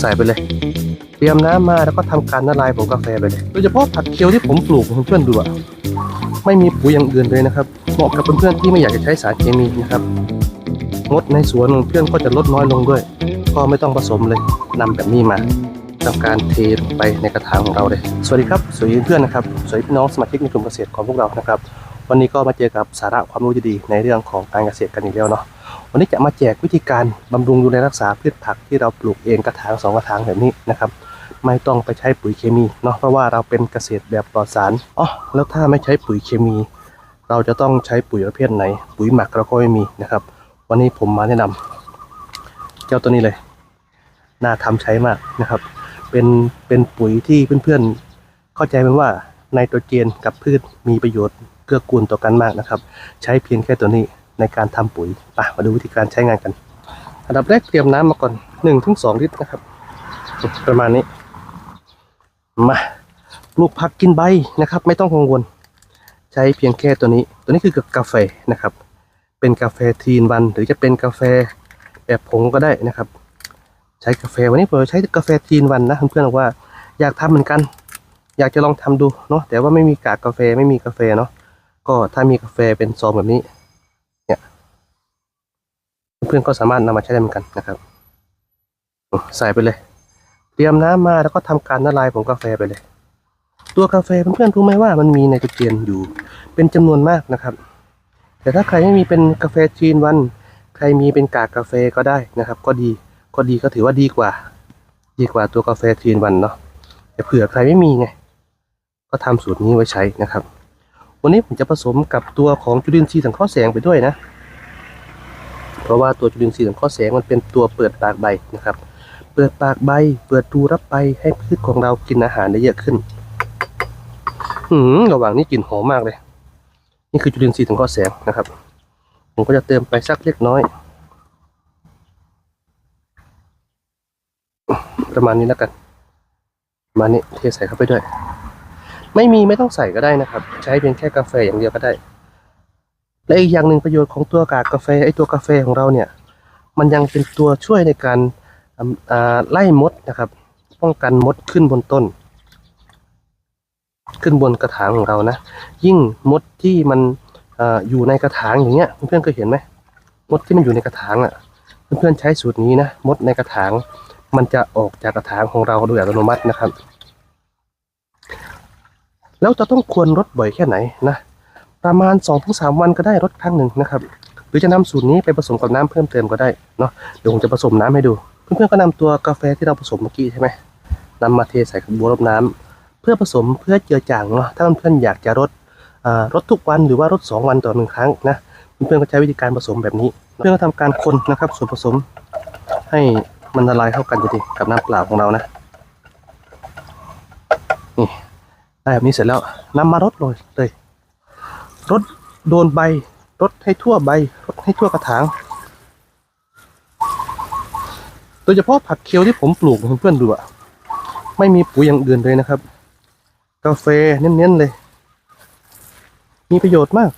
ใส่ไปเลย เตรียมน้ำมาแล้วก็ทำการละลายผงกาแฟไปเลย โดยเฉพาะผักเคียวที่ผมปลูกเพื่อนดูอะไม่มีปุ๋ยอย่างอื่นเลยนะครับ เหมาะกับเพื่อนๆที่ไม่อยากจะใช้สารเคมีนะครับงดในสวนของเพื่อนก็จะลดน้อยลงด้วย ก็ไม่ต้องผสมเลยนำแบบนี้มาทำการเทลงไปในกระถางของเราเลย สวัสดีครับ สวัสดีเพื่อนนะครับ สวัสดีพี่น้องสมาชิกในกลุ่มเกษตรของพวกเรานะครับ วันนี้ก็มาเจอกับสาระความรู้ดีๆในเรื่องของการเกษตรกันอีกแล้วเนาะ วันนี้จะมาแจกวิธีการบำรุงดูแลรักษาพืชผักที่เราปลูกเองกระถางสองกระถางแบบนี้นะครับ ไม่ต้องไปใช้ปุ๋ยเคมีเนาะเพราะว่าเราเป็นเกษตรแบบปลอดสารอ๋อแล้วถ้าไม่ใช้ปุ๋ยเคมี เราจะต้องใช้ปุ๋ยประเภทไหน ปุ๋ยหมักเราก็ไม่มีนะครับ วันนี้ผมมาแนะนำเจ้าตัวนี้เลยน่าทำใช้มากนะครับ เป็นเป็นปุ๋ยที่เพื่อนๆ เข้าใจเป็นว่าไนโตรเจนกับพืชมีประโยชน์เกื้อกูลต่อกันมากนะครับ ใช้เพียงแค่ตัวนี้ ในการทำปุ๋ยไปมาดูวิธีการใช้งานกัน อันดับแรกเตรียมน้ำมาก่อน1-2ถึงสลิตรนะครับ ประมาณนี้ มาปลูกผักกินใบนะครับ ไม่ต้องกังวล ใช้เพียงแค่ตัวนี้ ตัวนี้คือกาแฟนะครับ เป็นกาแฟทีนวัน หรือจะเป็นกาแฟแบบผงก็ได้นะครับ ใช้กาแฟวันนี้ผมใช้กาแฟทีนวันนะเพื่อนๆบอกว่าอยากทำเหมือนกัน อยากจะลองทำดูเนาะแต่ว่าไม่มีกากกาแฟไม่มีกาแฟเนาะก็ถ้ามีกาแฟเป็นซองแบบนี้ พื่อนๆก็สามารถนำมาใช้ได้เหมือนกันนะครับ ใส่ไปเลย เตรียมน้ำมาแล้วก็ทำการละลายผงกาแฟไปเลย ตัวกาแฟเพื่อนๆรู้ไหมว่ามันมีไนโตรเจนอยู่ เป็นจำนวนมากนะครับ แต่ถ้าใครไม่มีเป็นกาแฟจีนวัน ใครมีเป็นกากกาแฟก็ได้นะครับ ก็ดีก็ดีก็ถือว่าดีกว่า ดีกว่าตัวกาแฟจีนวันเนาะแต่เผื่อใครไม่มีไงก็ทำสูตรนี้ไว้ใช้นะครับ วันนี้ผมจะผสมกับตัวของจุลินทรีย์สังเคราะห์แสงไปด้วยนะ ราะว่าตัวจุลินทรีย์สังเคราะห์แสงมันเป็นตัวเปิดปากใบนะครับ เปิดปากใบ เปิดรูรับไปให้พืชของเรากินอาหารได้เยอะขึ้นหืมระหว่างนี้กลิ่นหอมมากเลย นี่คือจุลินทรีย์สังเคราะห์แสงนะครับ ผมก็จะเติมไปสักเล็กน้อย ประมาณนี้แล้วกันประมาณนี้เทใส่เข้าไปด้วย ไม่มีไม่ต้องใส่ก็ได้นะครับ ใช้เพียงแค่กาแฟอย่างเดียวก็ได้ และอีกอย่างหนึ่งประโยชน์ของตัวกากกาแฟไอตัวกาแฟของเราเนี่ย มันยังเป็นตัวช่วยในการไล่มดนะครับ ป้องกันมดขึ้นบนต้น ขึ้นบนกระถางของเรานะ ยิ่งมดที่มันออยู่ในกระถางอย่างเงี้ยเพื่อนๆเคยเห็นไหมมดที่มันอยู่ในกระถางอะ เพื่อนๆใช้สูตรนี้นะมดในกระถาง มันจะออกจากกระถางของเราโดยอัตโนมัตินะครับ แล้วจะต้องควรลดบ่อยแค่ไหนนะ ประมาณ2-3วันก็ได้ลดครั้งหนึ่งนะครับ หรือจะนำสูตรนี้ไปผสมกับน้ำเพิ่มเติมก็ได้เนาะเดี๋ยวผมจะผสมน้ำให้ดู เพื่อนๆก็นำตัวกาแฟที่เราผสมเมื่อกี้ใช่ไหมนำมาเทใส่กระบวรดน้ำเพื่อผสมเพื่อเจือจางเนาะถ้าเพื่อนๆอยากจะลดอ่ารดทุกวันหรือว่าลด2วันต่อหนึ่งครั้งนะเพื่อนๆก็ใช้วิธีการผสมแบบนี้ เพื่อนก็ทำการคนนะครับ ส่วนผสมให้มันละลายเข้ากันอยู่ดีกับน้ำเปล่าของเรานะนี่ได้แบบนี้เสร็จแล้วนำมารดเลยเลย รดโดนใบรดให้ทั่วใบรดให้ทั่วกระถาง โดยเฉพาะผักเคียวที่ผมปลูกเพื่อนๆดูอะไม่มีปุ๋ยอย่างอื่นเลยนะครับ กาแฟเน้นๆเลย มีประโยชน์มาก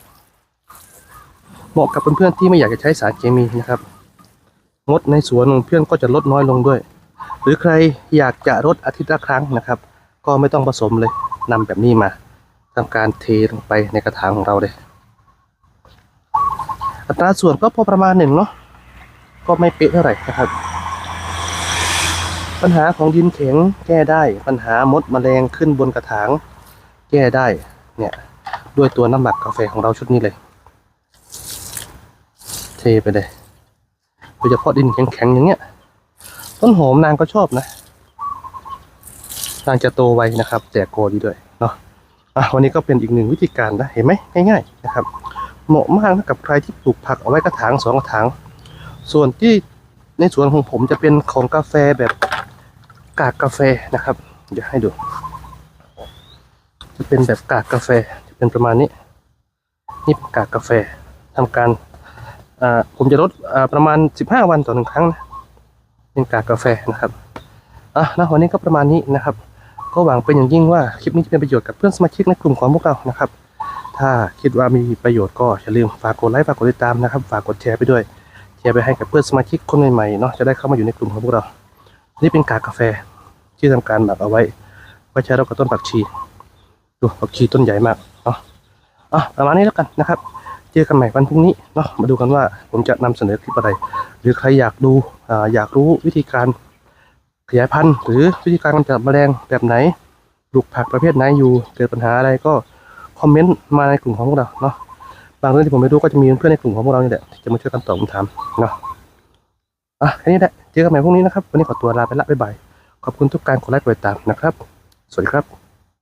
เหมาะกับเพื่อนๆที่ไม่อยากจะใช้สารเคมีนะครับ งดในสวนของเพื่อนก็จะลดน้อยลงด้วย หรือใครอยากจะรดอาทิตย์ละครั้งนะครับ ก็ไม่ต้องผสมเลยนำแบบนี้มา ทำการเทลงไปในกระถางของเราเลย อัตราส่วนก็พอประมาณหนึ่งเนาะก็ไม่เป๊ะเท่าไหร่นะครับ ปัญหาของดินแข็งแก้ได้ปัญหามดแมลงขึ้นบนกระถาง แก้ได้เนี่ยด้วยตัวน้ำหมักกาแฟของเราชุดนี้เลย เทไปเลยโดยเฉพาะดินแข็งๆอย่างเงี้ย ต้นหอมนางก็ชอบนะนางจะโตไวนะครับแจกโกดีด้วย อะวันนี้ก็เป็นอีกหนึ่งวิธีการนะเห็นไหมง่ายๆนะครับ เหมาะมากนะกับใครที่ปลูกผักเอาไว้กระถางสองกระถาง ส่วนที่ในสวนของผมจะเป็นของกาแฟแบบกากกาแฟนะครับเดี๋ยวให้ดู จะเป็นแบบกากกาแฟจะเป็นประมาณนี้ นี่เป็นกากกาแฟทำการผมจะลดประมาณ 15 วันต่อหนึ่งครั้งนะเป็นกากกาแฟนะครับอะนะวันนี้ก็ประมาณนี้นะครับ ก็หวังเป็นอย่างยิ่งว่าคลิปนี้จะเป็นประโยชน์กับเพื่อนสมาชิกในกลุ่มของพวกเรานะครับ ถ้าคิดว่ามีประโยชน์ก็อย่าลืมฝากกดไลค์ฝากกดติดตามนะครับ ฝากกดแชร์ไปด้วยแชร์ไปให้กับเพื่อนสมาชิกคนใหม่ๆเนาะจะได้เข้ามาอยู่ในกลุ่มของพวกเรา นี่เป็นกากกาแฟที่ทำการหมักเอาไว้ไว้ใช้รับกับต้นผักชีดูผักชีต้นใหญ่มากเนาะอะประมาณนี้แล้วกันนะครับเจอกันใหม่วันพรุ่งนี้เนาะมาดูกันว่าผมจะนำเสนอคลิปอะไร หรือใครอยากดูออยากรู้วิธีการ ขยายพันธุ์ หรือวิธีการกำจัดแมลงแบบไหนปลูกผักประเภทไหนอยู่เกิดปัญหาอะไรก็คอมเมนต์มาในกลุ่มของพวกเราเนาะบางเรื่องที่ผมไม่รู้ก็จะมีเพื่อนในกลุ่มของพวกเราเนี่ยแหละที่จะมาช่วยกันตอบคำถามเนาะอะแค่นี้แหละเจอกันใหม่พรุ่งนี้นะครับ วันนี้ขอตัวลาไปละบ๊ายบายขอบคุณทุกการกดไลค์กดติดตามนะครับ สวัสดีครับ